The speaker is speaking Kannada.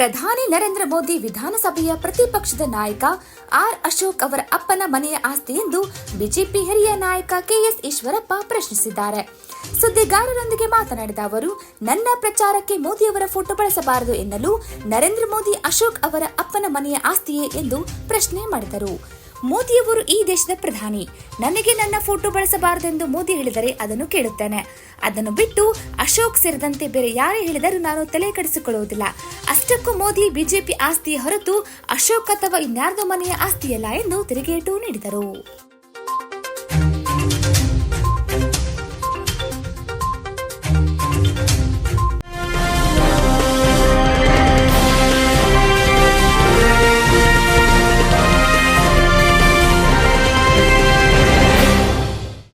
ಪ್ರಧಾನಿ ನರೇಂದ್ರ ಮೋದಿ ವಿಧಾನಸಭೆಯ ಪ್ರತಿಪಕ್ಷದ ನಾಯಕ ಆರ್ ಅಶೋಕ್ ಅವರ ಅಪ್ಪನ ಮನೆಯ ಆಸ್ತಿ ಎಂದು ಬಿಜೆಪಿ ಹಿರಿಯ ನಾಯಕ ಕೆಎಸ್ ಈಶ್ವರಪ್ಪ ಪ್ರಶ್ನಿಸಿದ್ದಾರೆ. ಸುದ್ದಿಗಾರರೊಂದಿಗೆ ಮಾತನಾಡಿದ ಅವರು, ನನ್ನ ಪ್ರಚಾರಕ್ಕೆ ಮೋದಿಯವರ ಫೋಟೋ ಬಳಸಬಾರದು ಎನ್ನಲು ನರೇಂದ್ರ ಮೋದಿ ಅಶೋಕ್ ಅವರ ಅಪ್ಪನ ಮನೆಯ ಆಸ್ತಿಯೇ ಎಂದು ಪ್ರಶ್ನೆ ಮಾಡಿದರು. ಮೋದಿಯವರು ಈ ದೇಶದ ಪ್ರಧಾನಿ. ನನಗೆ ನನ್ನ ಫೋಟೋ ಬಳಸಬಾರದೆಂದು ಮೋದಿ ಹೇಳಿದರೆ ಅದನ್ನು ಕೇಳುತ್ತೇನೆ. ಅದನ್ನು ಬಿಟ್ಟು ಅಶೋಕ್ ಸೇರಿದಂತೆ ಬೇರೆ ಯಾರೇ ಹೇಳಿದರೂ ನಾನು ತಲೆ ಕಡಿಸಿಕೊಳ್ಳುವುದಿಲ್ಲ. ಅಷ್ಟಕ್ಕೂ ಮೋದಿ ಬಿಜೆಪಿ ಆಸ್ತಿಯ ಹೊರತು ಅಶೋಕ್ ಅಥವಾ ಇನ್ಯಾರ್ದೋ ಮನೆಯ ಆಸ್ತಿಯಲ್ಲ ಎಂದು ತಿರುಗೇಟು ನೀಡಿದರು.